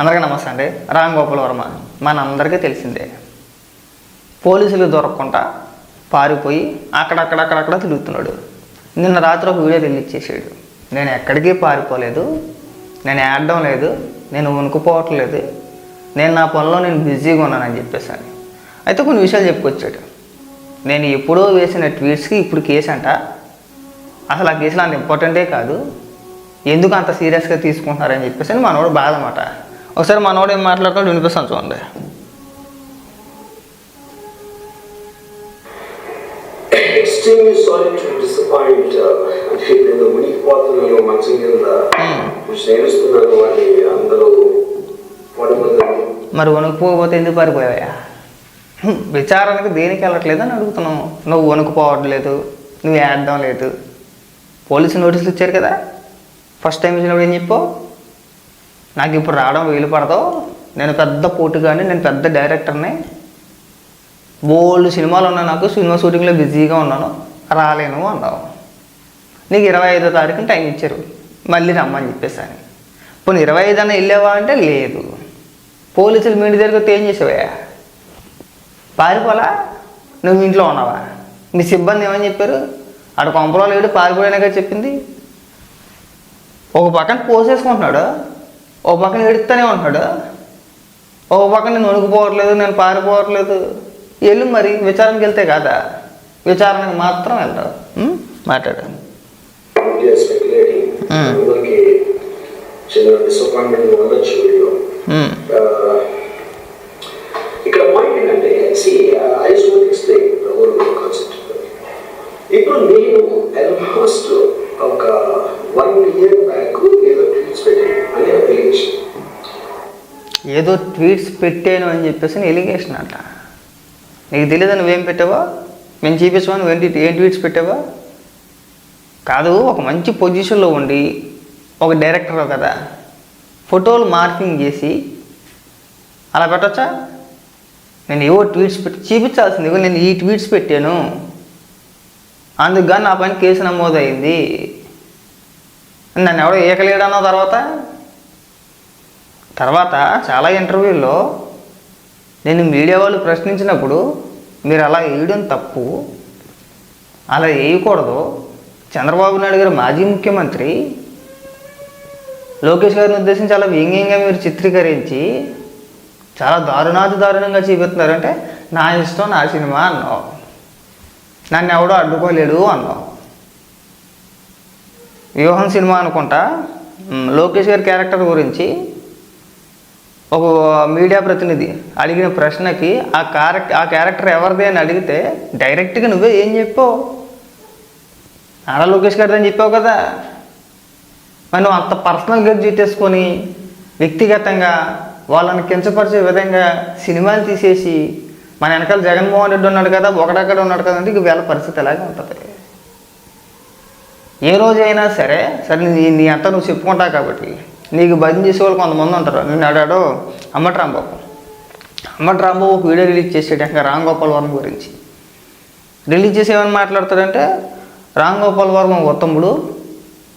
అందరికీ నమస్తే అండి. రామ్ గోపాల్ వర్మ. మనందరికీ తెలిసిందే. పోలీసులు దొరకకుండా పారిపోయి అక్కడక్కడక్కడక్కడ తిరుగుతున్నాడు. నిన్న రాత్రి ఒక వీడియో రిలీజ్ చేసాడు నేను ఎక్కడికి పారిపోలేదు. నేను ఏడడం లేదు. నేను వణుకుపోవట్లేదు నేను నా పనిలో నేను బిజీగా ఉన్నానని చెప్పేసాను అయితే కొన్ని విషయాలు చెప్పుకొచ్చాడు. నేను ఎప్పుడో వేసిన ట్వీట్స్కి ఇప్పుడు కేసు అంట. అసలు ఆ కేసులో అంత ఇంపార్టెంటే కాదు. ఎందుకు అంత సీరియస్గా తీసుకుంటున్నారని చెప్పేసి అని మనోడు బాధ అన్నమాట. ఒకసారి మనోడు ఏం మాట్లాడుతున్నాడు వినిపిస్తాను చూడండి. Extremely sorry to disappoint uh, నేను మునిగిపోతున్నాను మంచం కింద స్నేహిస్తున్నాను అని అందరూ పడిపోతాను మరి వణుకుపోతే ఎందుకు పారిపోయావా హ్మ్, విచారణకి దేనికి వెళ్ళట్లేదు అని అడుగుతున్నావు నువ్వు వణుకుపోవట్లేదు నువ్వు ఏడడం లేదు. పోలీసు నోటీసులు ఇచ్చారు కదా? ఫస్ట్ టైం ఇచ్చినప్పుడు ఏం చెప్పావు? నాకు ఇప్పుడు రావడం వీలు పడదు. నేను పెద్ద పోటు కానీ నేను పెద్ద డైరెక్టర్ని. బోల్డ్ సినిమాలు ఉన్నాయి నాకు సినిమా షూటింగ్లో బిజీగా ఉన్నాను. రాలేను అన్నావు. నీకు ఇరవై ఐదో తారీఖున టైం ఇచ్చారు. మళ్ళీ రమ్మని చెప్పేసాను పోనీ ఇరవై ఐదు అన్న వెళ్ళావా అంటే లేదు. పోలీసులు మీ ఇంటి దగ్గరికి ఏం చేసావా? పారిపోలా? నువ్వు ఇంట్లో ఉన్నావా? మీ సిబ్బంది ఏమని చెప్పారు? ఆడ కొంపలో లేడు పారిపోయానగా చెప్పింది. ఒక పక్కన పోసేసుకుంటున్నాడు. ఒక పక్కన ఎడుతూనే ఉంటున్నాడు ఒక పక్కన నేను వణుకుపోవట్లేదు నేను పారిపోవట్లేదు. వెళ్ళు మరి విచారణకి వెళ్తే కాదా? విచారణకి మాత్రం వెళ్తావు ఉం? మాట్లాడు. స్పెక్యులేటింగ్. అందరికి చిన్న డిసప్పాయింట్మెంట్ ఉండొచ్చు వీడియో. ఉం. ఇక్కడ పాయింట్ ఏంటంటే so I won't explain whole concept ఇప్పుడు నేను ఆల్మోస్ట్ ఏదో ట్వీట్స్ పెట్టాను అని చెప్పేసి ఎలిగేషన్ అంట. నీకు తెలియదు నువ్వేం పెట్టావా? మేము చూపించమా నువ్వు ఏంటి ఏం ట్వీట్స్ పెట్టావా? కాదు ఒక మంచి పొజిషన్లో ఉండి ఒక డైరెక్టర్ కదా ఫోటోలు మార్కింగ్ చేసి అలా పెట్టచ్చా? నేను ఏవో ట్వీట్స్ పెట్టి చూపించాల్సింది నేను ఈ ట్వీట్స్ పెట్టాను. అందుకు నా పైన కేసు నమోదైంది. నన్ను ఎవడో ఏకలేడన్న తర్వాత తర్వాత చాలా ఇంటర్వ్యూల్లో నేను మీడియా వాళ్ళు ప్రశ్నించినప్పుడు మీరు అలా వేయడం తప్పు అలా వేయకూడదు. చంద్రబాబు నాయుడు గారు మాజీ ముఖ్యమంత్రి. లోకేష్ గారిని ఉద్దేశించి చాలా వ్యంగ్యంగా మీరు చిత్రీకరించి చాలా దారుణాతి దారుణంగా చూపిస్తున్నారంటే నా ఇష్టం నా సినిమా అన్నావు. నన్ను ఎవడో అడ్డుకోలేడు అన్నావు. వ్యూహం సినిమా అనుకుంటా. లోకేష్ గారి క్యారెక్టర్ గురించి ఒక మీడియా ప్రతినిధి అడిగిన ప్రశ్నకి ఆ క్యారెక్టర్ ఆ క్యారెక్టర్ ఎవరిది అని అడిగితే డైరెక్ట్గా నువ్వే ఏం చెప్పావు? నారా లోకేష్ గారిది అని చెప్పావు కదా. మరి నువ్వు అంత పర్సనల్గా జీటేసుకొని వ్యక్తిగతంగా వాళ్ళని కించపరిచే విధంగా సినిమాలు తీసేసి మన వెనకాల జగన్మోహన్ రెడ్డి ఉన్నాడు కదా ఒకడక్కడ ఉన్నాడు కదా అంటే ఇక వీళ్ళ పరిస్థితి ఎలాగే ఉంటుంది. ఏ రోజైనా సరే సరే నీ నీ అంతా నువ్వు చెప్పుకుంటావు కాబట్టి నీకు భజన చేసే వాళ్ళు కొంతమంది ఉంటారు. నేను అడాడు అమ్మటి రాంబాబు. అమ్మటి రాంబాబు ఒక వీడియో రిలీజ్ చేసాడు ఇంకా రామ్ గోపాల్ వర్మ గురించి. రిలీజ్ చేసి ఏమని మాట్లాడతాడంటే రామ్ గోపాల్ వర్మ ఉత్తముడు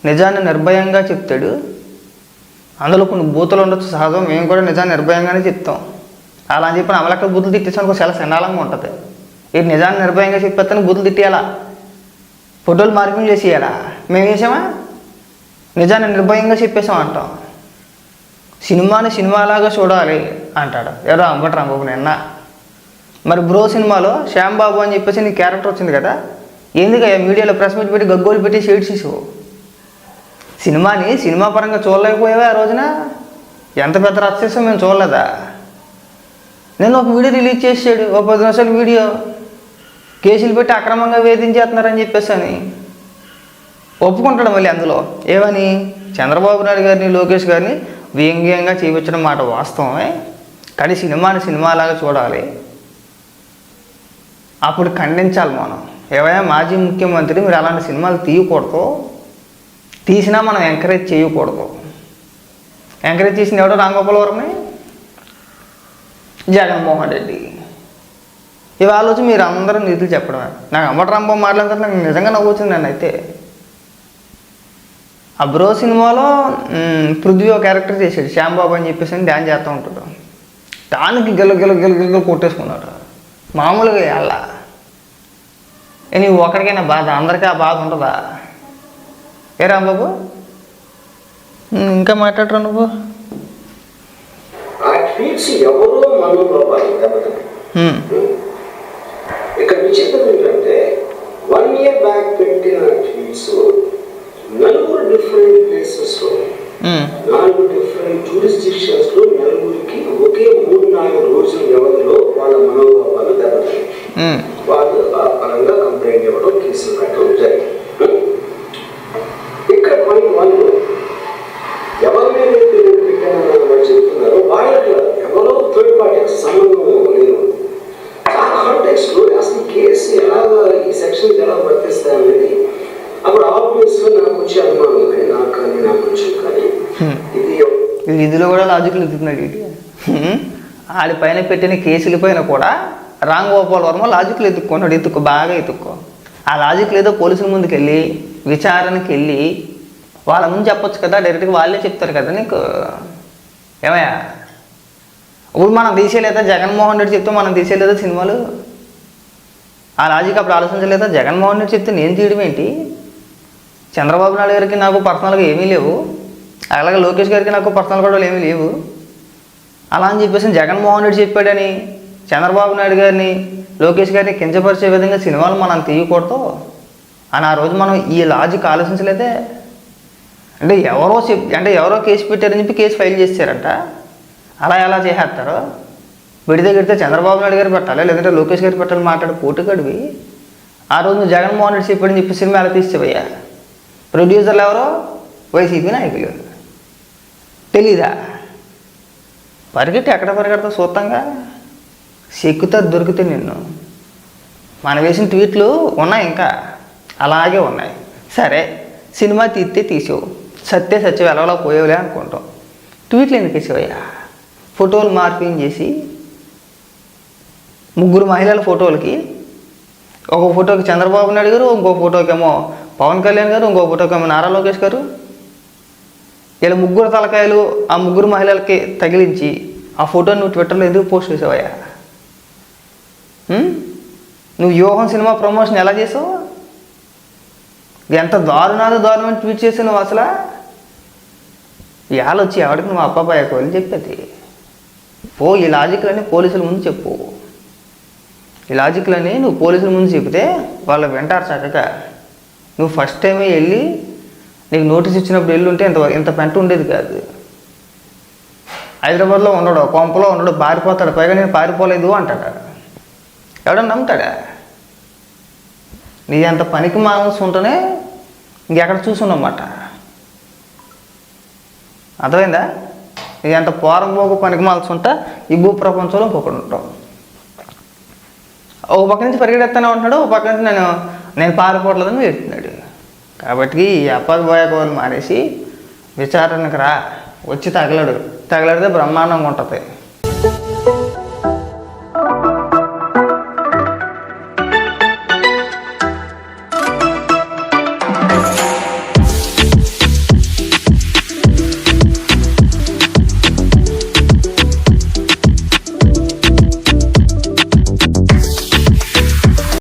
నిజాన్ని నిర్భయంగా చెప్తాడు. అందులో కొన్ని బూతులు ఉండొచ్చు సహజం. మేము కూడా నిజాన్ని నిర్భయంగానే చెప్తాం. అలా అని చెప్పి అమలక్కడ బూతులు తిట్టేసాను చాలా సెండాలంగా ఉంటుంది. ఇది నిజాన్ని నిర్భయంగా చెప్పేస్తాను బూతులు తిట్టేయాలా? ఫోటోలు మార్కింగ్ చేసేయాలా? మేము చేసామా? నిజాన్ని నిర్భయంగా చెప్పేసాం అంటాం సినిమాని సినిమాలాగా చూడాలి అంటాడు. ఎవరో అంబటి రాంబాబు నిన్న. మరి బ్రో సినిమాలో శ్యాంబాబు అని చెప్పేసి నీ క్యారెక్టర్ వచ్చింది కదా? ఎందుకయ్యా మీడియాలో ప్రెస్ మీట్ పెట్టి గగ్గోలు పెట్టి షేడ్స్ ఇసావు సినిమాని సినిమా పరంగా చూడలేకపోయావా ఆ రోజున? ఎంత పెద్ద రచ్చేసో మేము చూడలేదా? నేను ఒక వీడియో రిలీజ్ చేసాడు ఒక పది నిమిషాల వీడియో. కేసులు పెట్టి అక్రమంగా వేధించేస్తున్నారని చెప్పేసి అని ఒప్పుకుంటాడు మళ్ళీ అందులో. ఏమని? చంద్రబాబు నాయుడు గారిని లోకేష్ గారిని వ్యంగ్యంగా చూపించడం మాట వాస్తవమే. కానీ సినిమాని సినిమాలాగా చూడాలి. అప్పుడు ఖండించాలి మనం. ఏవైనా మాజీ ముఖ్యమంత్రి మీరు అలాంటి సినిమాలు తీయకూడదు. తీసినా మనం ఎంకరేజ్ చేయకూడదు. ఎంకరేజ్ చేసిన ఎవడో రాంగోపాల్ వర్మని జగన్మోహన్ రెడ్డి. ఇవాళ వచ్చి మీరు అందరూ నిధులు చెప్పడమే. నాకు అమ్మటి రాంబాబు మాట్లాడుతుంటే నాకు నిజంగా నవ్వు వచ్చింది నన్ను అయితే ఆ బ్రో సినిమాలో పృథ్వీ ఒక క్యారెక్టర్ చేశాడు. శ్యాంబాబు అని చెప్పేసి డ్యాన్స్ చేస్తూ ఉంటాడు. దానికి గిల్ల గిల్ల గిల్ల గిల్ల కొట్టేసుకున్నాడు. మామూలుగా అలా. నీవు ఒక్కడికైనా బాధ అందరికీ ఆ బాధ ఉంటుందా ఏ రాంబాబు? ఇంకా మాట్లాడరా నువ్వు? ఆ ట్వీట్స్ ఎవరో ఇక్కడ విచిత్రం ఏంటంటే వన్ ఇయర్ బ్యాక్ పెట్టిన tweets నలుగురు డిఫరెంట్ ప్లేసెస్లో మ్, నాలుగు డిఫరెంట్ జూరిస్డిక్షన్స్ లో నలుగురికి ఒకే మూడు నాలుగు రోజుల వ్యవధిలో వాళ్ళ మనోభావాలు దెబ్బతిన్నాయి మ్, వాళ్ళు ఆ పరంగా కంప్లైంట్ ఇవ్వడం కేసులు పెట్టడం జరిగింది ఇందులో కూడా లాజిక్లు ఎత్తుకున్నాడు ఇటు ఆడి పైన పెట్టిన కేసుల పైన కూడా రామ్ గోపాల్ వర్మ లాజిక్లు ఎత్తుక్కున్నాడు ఎత్తుక్కో బాగా ఎత్తుక్కో. ఆ లాజిక్లు ఏదో పోలీసుల ముందుకు వెళ్ళి విచారణకి వెళ్ళి వాళ్ళ ముందు చెప్పొచ్చు కదా డైరెక్ట్గా వాళ్ళే చెప్తారు కదా నీకు? ఏమయ్యా? ఇప్పుడు మనం తీసేయలేదా? జగన్మోహన్ రెడ్డి చెప్తే మనం తీసేయలేదా సినిమాలు? ఆ లాజిక్ అప్పుడు ఆలోచించలేదా? జగన్మోహన్ రెడ్డి చెప్తే నేను తీయడం ఏంటి చంద్రబాబు నాయుడు గారికి నాకు పర్సనల్గా ఏమీ లేవు. అలాగే లోకేష్ గారికి నాకు పర్సనల్ గొడవలు ఏమీ లేవు. అలా అని చెప్పేసి జగన్మోహన్ రెడ్డి చెప్పాడని చంద్రబాబు నాయుడు గారిని లోకేష్ గారిని కించపరిచే విధంగా సినిమాలు మనం తీయకూడదు అని ఆ రోజు మనం ఈ లాజిక్ ఆలోచించలేదే. అంటే ఎవరో అంటే ఎవరో కేసు పెట్టారని చెప్పి కేసు ఫైల్ చేశారంట అలా ఎలా చేసేస్తారు? విడితే గిడితే చంద్రబాబు నాయుడు గారు పెట్టాలి? లేదంటే లోకేష్ గారు పెట్టాలి మాట్లాడే పోటుగడివి ఆ రోజు నువ్వు జగన్మోహన్ రెడ్డి చెప్పాడని చెప్పి సినిమా ఎలా తీసేవయ్యా? ప్రొడ్యూసర్లు ఎవరో? వైసీపీ నాయకులు. తెలీదా? పరిగెట్టి ఎక్కడ పరిగెడతా చూస్తాంగా సిక్కుతా దొరికితే నిన్ను. మనం వేసిన ట్వీట్లు ఉన్నాయి ఇంకా. అలాగే ఉన్నాయి. సరే సినిమా తీస్తే తీసావు. సత్య సత్యం ఎలాగోలా పోయేవులే అనుకుంటాం. ట్వీట్లు ఎందుకు వేసేవయ్యా? ఫోటోలు మార్పింగ్ చేసి ముగ్గురు మహిళల ఫోటోలకి. ఒక ఫోటోకి చంద్రబాబు నాయుడు గారు ఇంకో ఫోటోకేమో పవన్ కళ్యాణ్ గారు ఇంకో ఫోటోకేమో నారా లోకేష్ గారు. ఇలా ముగ్గురు తలకాయలు ఆ ముగ్గురు మహిళలకి తగిలించి ఆ ఫోటో నువ్వు ట్విట్టర్లో ఎందుకు పోస్ట్ చేసావయ్యా? నువ్వు యోహం సినిమా ప్రమోషన్ ఎలా చేసావు? ఎంత దారుణాలు దారుణం ట్వీట్ చేసావు నువ్వు అసలు? ఇవాళ వచ్చి ఎవరికి నువ్వు అబ్బాబాయకు అని చెప్పేది. పో ఈ లాజిక్లన్నీ పోలీసుల ముందు చెప్పు. ఈ లాజిక్లన్నీ నువ్వు పోలీసుల ముందు చెప్తే వాళ్ళు వింటారు చక్కగా నువ్వు ఫస్ట్ టైమే వెళ్ళి నీకు నోటీస్ ఇచ్చినప్పుడు ఇల్లు ఉంటే ఇంత ఇంత పెంట ఉండేది కాదు. హైదరాబాద్లో ఉన్నాడు కొంపలో ఉన్నాడు పారిపోతాడు. పైగా నేను పారిపోలేదు అంటాడు. ఎవడన్నా నమ్ముతాడా? నీ అంత పనికి మానసు ఉంటేనే ఇంకెక్కడ చూసున్నమాట అర్థమైందా? నీ అంత పోరంబోకు పనికి మాల్సి ఉంటా ఈ భూ ప్రపంచంలో ఇంకొకడు ఉంటాం ఒక పక్క నుంచి పరిగెడేస్తానే ఉంటున్నాడు ఒక పక్క నుంచి నేను నేను పారిపోవట్లేదని ఎడుతున్నాడు కాబట్టి ఈ అప్పాది మానేసి విచారణకు రా. వచ్చి తగలడు. తగలడితే బ్రహ్మాండంగా ఉంటుంది.